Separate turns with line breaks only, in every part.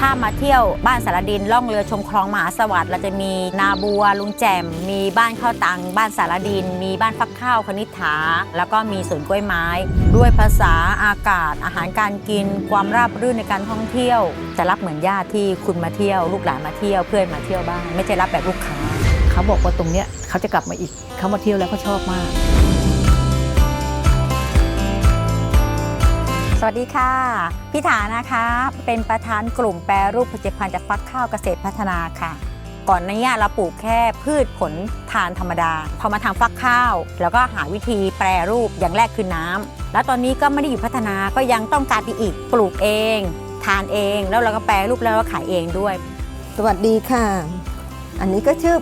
ถ้ามาเที่ยวบ้านสารดินล่องเรือชมคลองมหาสวัสดิ์เราจะมีนาบัวลุงแจ่มมีบ้านข้าวตัง บ้านสารดิน มีบ้านฟักข้าวคณิษฐา แล้วก็มีสวนกล้วยไม้ ด้วยภาษาอากาศ อาหารการกิน ความราบรื่นในการท่องเที่ยว จะรับเหมือนญาติที่คุณมาเที่ยว ลูกหลานมาเที่ยวเพื่อนมาเที่ยวบ้างไม่ใช่รับแบบลูกค้า
เขาบอกว่าตรงเนี้ยเขาจะกลับมาอีกเขามาเที่ยวแล้วเขาชอบมาก
วัสดีค่ะพี่ฐานะคะ เป็นประธานกลุ่มแปรรูปผลิตภัณฑ์จากฟักข้าวเกษตรพัฒนาค่ะ ก่อนหนี้เราปลูกแค่พืชผลทานธรรมดา พอมาทำฟักข้าว แล้วก็หาวิธีแปรรูปอย่างแรกคือน้ำแล้วตอนนี้ก็ไม่ได้อยู่พัฒนาก็ยังต้องการไปอีกปลูกเอง ทานเอง แล้วเราก็แปรรูปแล้วก็ขายเองด้วย
สวัสดีค่ะ อันนี้ก็ชื่อ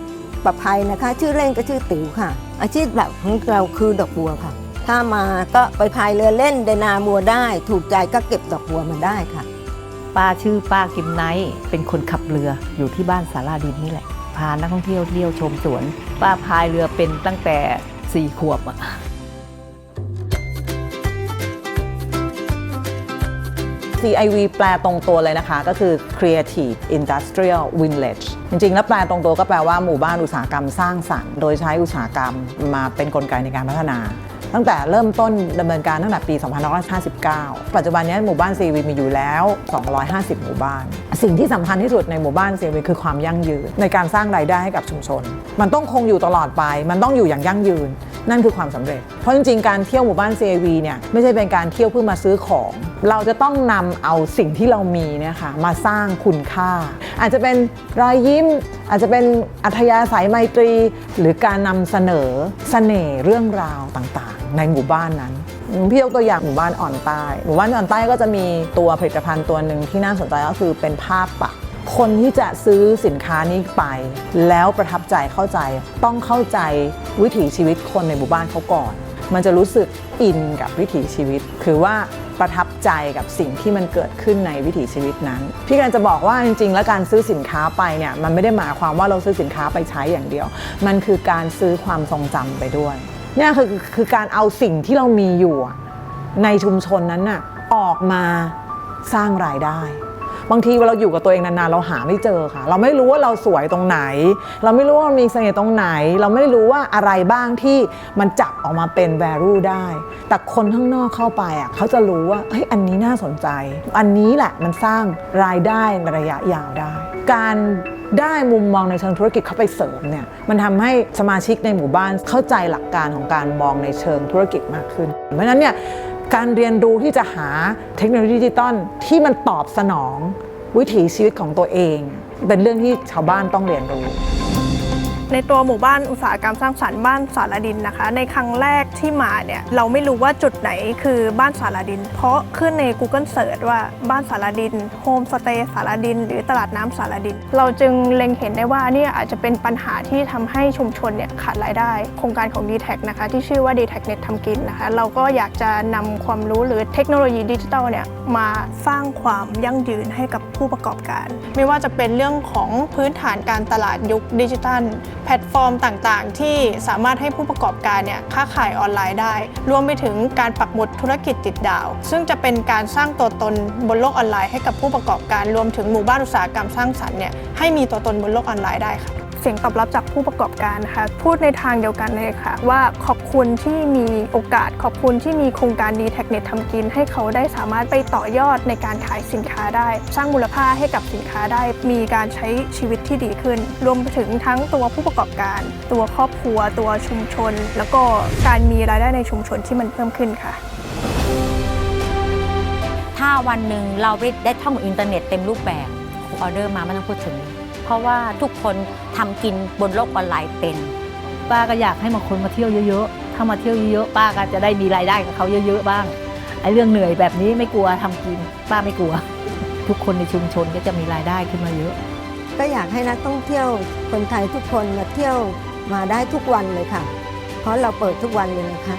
ประภัยนะคะ ชื่อเล่นก็ชื่อติ๋วค่ะ อาชีพหลักของเราคือดอกบัวค่ะ ถ้ามาก็ไปพายเรือเล่นเดนาบัวได้ ถูกใจก็เก็บดอกบัวมาได้ค่ะ
ป้าชื่อป้ากิมไนท์เป็นคนขับเรืออยู่ที่บ้านสาราดินนี่แหละ พานักท่องเที่ยวเที่ยวชมสวน ป้าพายเรือเป็นตั้งแต่สี่ขวบอะ
CIV แปลตรงตัวเลยนะคะ ก็คือ Creative Industrial Village จริง ๆ แล้วแปลตรงตัวก็แปลว่าหมู่บ้านอุตสาหกรรมสร้างสรรค์ โดยใช้อุตสาหกรรมมาเป็นกลไกในการพัฒนา ตั้งแต่เริ่มต้นดำเนินการตั้งแต่ปี 2559 ปัจจุบันนี้หมู่บ้าน CIV มีอยู่แล้ว 250 หมู่บ้าน สิ่งที่สำคัญที่สุดในหมู่บ้าน CIV คือความยั่งยืน ในการสร้างรายได้ให้กับชุมชน มันต้องคงอยู่ตลอดไป มันต้องอยู่อย่างยั่งยืน นั่นคือความสำเร็จ เพราะจริงๆ การเที่ยวหมู่บ้าน CIV เนี่ยไม่ใช่เป็นการเที่ยวเพื่อมาซื้อของ เราจะต้องนำเอาสิ่งที่เรามีเนี่ยค่ะมาสร้างคุณค่า อาจจะเป็นรอยยิ้ม อาจจะเป็นอัธยาศัยไมตรี หรือการนำเสนอเสน่ห์เรื่องราวต่างๆ ในหมู่บ้านนั้นพี่ยกตัวอย่างหมู่บ้านอ่อนใต้ หมู่บ้านอ่อนใต้ก็จะมีตัวผลิตภัณฑ์ตัวหนึ่งที่น่าสนใจก็คือเป็นภาพปัก คนที่จะซื้อสินค้านี้ไป แล้วประทับใจเข้าใจ ต้องเข้าใจวิถีชีวิตคนในหมู่บ้านเขาก่อน มันจะรู้สึกอินกับวิถีชีวิต คือว่าประทับใจกับสิ่งที่มันเกิดขึ้นในวิถีชีวิตนั้น พี่กันจะบอกว่าจริง ๆ แล้วการซื้อสินค้าไปเนี่ยมันไม่ได้หมายความว่าเราซื้อสินค้าไปใช้อย่างเดียว มันคือการซื้อความทรงจำไปด้วยเนี่ยคือคือการเอาสิ่งที่เรามีอยู่ในชุมชนนั้นน่ะออกมาสร้างรายได้ บางทีเวลาเราอยู่กับตัวเองนานๆเราหาไม่เจอค่ะ เราไม่รู้ว่าเราสวยตรงไหน เราไม่รู้ว่ามีเสน่ห์ตรงไหน เราไม่รู้ว่าอะไรบ้างที่มันจับออกมาเป็น value ได้ แต่คนข้างนอกเข้าไปอะเขาจะรู้ว่าเฮ้ยอันนี้น่าสนใจ อันนี้แหละมันสร้างรายได้ในระยะยาวได้ การได้มุมมองในเชิงธุรกิจเข้าไปเสริมเนี่ยมันทำให้สมาชิกในหมู่บ้านเข้าใจหลักการของการมองในเชิงธุรกิจมากขึ้น เพราะฉะนั้นเนี่ย การเรียนรู้ที่จะหาเทคโนโลยีดิจิตอลที่มันตอบสนองวิถีชีวิตของตัวเอง เป็นเรื่องที่ชาวบ้านต้องเรียนรู้
ในตัวหมู่บ้านอุตสาหกรรมสร้างสรรค์บ้านสารดินนะคะ ในครั้งแรกที่มาเนี่ยเราไม่รู้ว่าจุดไหนคือบ้านสารดิน เพราะขึ้นใน Google Search ว่าบ้านสารดินโฮมสเตย์สารดิน หรือตลาดน้ำสารดิน เราจึงเล็งเห็นได้ว่าเนี่ยอาจจะเป็นปัญหาที่ทำให้ชุมชนเนี่ยขาดรายได้ โครงการของ d t แทนะคะที่ชื่อว่า d t แท Net ทำกินนะคะ เราก็อยากจะนำความรู้หรือเทคโนโลยีดิจิทัลเนี่ยมาสร้างความยั่งยืนให้กับผู้ประกอบการ ไม่ว่าจะเป็นเรื่องของพื้นฐานการตลาดยุคดิจิทัลแพลตฟอร์มต่างๆ ที่สามารถให้ผู้ประกอบการเนี่ยค้าขายออนไลน์ได้ รวมไปถึงการปักหมุดธุรกิจติดดาว ซึ่งจะเป็นการสร้างตัวตนบนโลกออนไลน์ให้กับผู้ประกอบการรวมถึงหมู่บ้านอุตสาหกรรมสร้างสรรค์เนี่ยให้มีตัวตนบนโลกออนไลน์ได้ค่ะ สียงตอบรับจากผู้ประกอบการนะคะพูดในทางเดียวกันเลยค่ะ ว่าขอบคุณที่มีโอกาสขอบคุณที่มีโครงการดีแท็กเน็ตทำกิน ให้เขาได้สามารถไปต่อยอดในการขายสินค้าได้ สร้างมูลค่าให้กับสินค้าได้ มีการใช้ชีวิตที่ดีขึ้น รวมถึงทั้งตัวผู้ประกอบการ ตัวครอบครัว ตัวชุมชน แล้วก็การมีรายได้ในชุมชนที่มันเพิ่มขึ้นค่ะ
ถ้าวันหนึ่งเราได้ได้ท่องอินเทอร์เน็ตเต็มรูปแบบออเดอร์มาไม่ต้องพูดถึง เพราะว่าทุกคนทำกินบนโลกออนไลน์เป็น
ป้าก็อยากให้มาคนมาเที่ยวเยอะๆ ถ้ามาเที่ยวเยอะๆ ป้าก็จะได้มีรายได้กับเขาเยอะๆบ้างไอ้เรื่องเหนื่อยแบบนี้ไม่กลัวทำกิน ป้าไม่กลัว ทุกคนในชุมชนก็จะมีรายได้ขึ้นมาเยอะ
ก็อยากให้นักท่องเที่ยวคนไทยทุกคนมาเที่ยวมาได้ทุกวันเลยค่ะ เพราะเราเปิดทุกวันเลยนะคะ